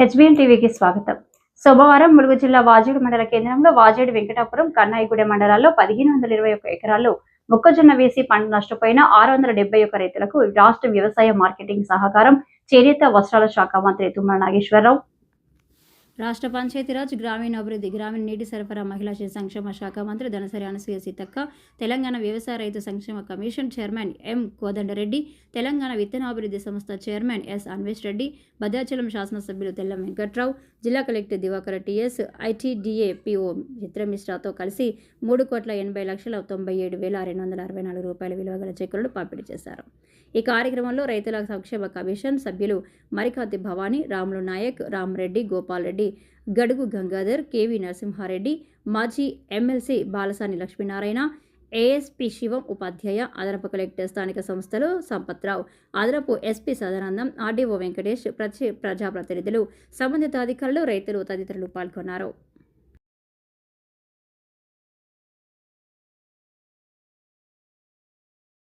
HBN టీవీకి స్వాగతం. సోమవారం ములుగు జిల్లా వాజేడు మండల కేంద్రంలో వాజేడు వెంకటాపురం కన్నాయిగూడెం మండలాల్లో పదిహేను వందల ఇరవై ఒక్క ఎకరాల్లో మొక్కజొన్న వేసి పంట నష్టపోయిన ఆరు వందల డెబ్బై ఒక్క రైతులకు రాష్ట్ర వ్యవసాయ మార్కెటింగ్ సహకారం చేనేత వస్త్రాల శాఖ మంత్రి తుమ్మల నాగేశ్వరరావు రాష్ట్ర పంచాయతీరాజ్ గ్రామీణాభివృద్ధి గ్రామీణ నీటి సరఫరా మహిళా సంక్షేమ శాఖ మంత్రి ధనసరి అనసూయ సీతక్క తెలంగాణ వ్యవసాయ రైతు సంక్షేమ commission chairman M Kodanda Reddy Telangana విత్తనాభివృద్ధి సంస్థ చైర్మన్ ఎస్ అన్వేష్ రెడ్డి భద్రాచలం శాసనసభ్యులు తెల్లం వెంకట్రావు జిల్లా collector Diwakar TS ITDA PO చిత్రమిశ్రాతో కలిసి మూడు కోట్ల ఎనభై లక్షల తొంభై ఏడు వేల రెండు వందల అరవై నాలుగు రూపాయల విలువ గల చెక్కులను పంపిణీ చేశారు. ఈ కార్యక్రమంలో రైతుల సంక్షేమ కమిషన్ సభ్యులు మరికాతి భవానీ రాములు నాయక్ రామరెడ్డి గోపాల్ రెడ్డి గడుగు గంగాధర్ కేవి నరసింహారెడ్డి మాజీ ఎమ్మెల్సీ బాలసాని లక్ష్మీనారాయణ ఏఎస్పి శివం ఉపాధ్యాయ అదనపు కలెక్టర్ స్థానిక సంస్థలు సంపత్రావు అదనపు ఎస్పీ సదానందం ఆర్డీఓ వెంకటేష్ ప్రజా ప్రజాప్రతినిధులు సంబంధిత అధికారులు రైతులు తదితరులు పాల్గొన్నారు.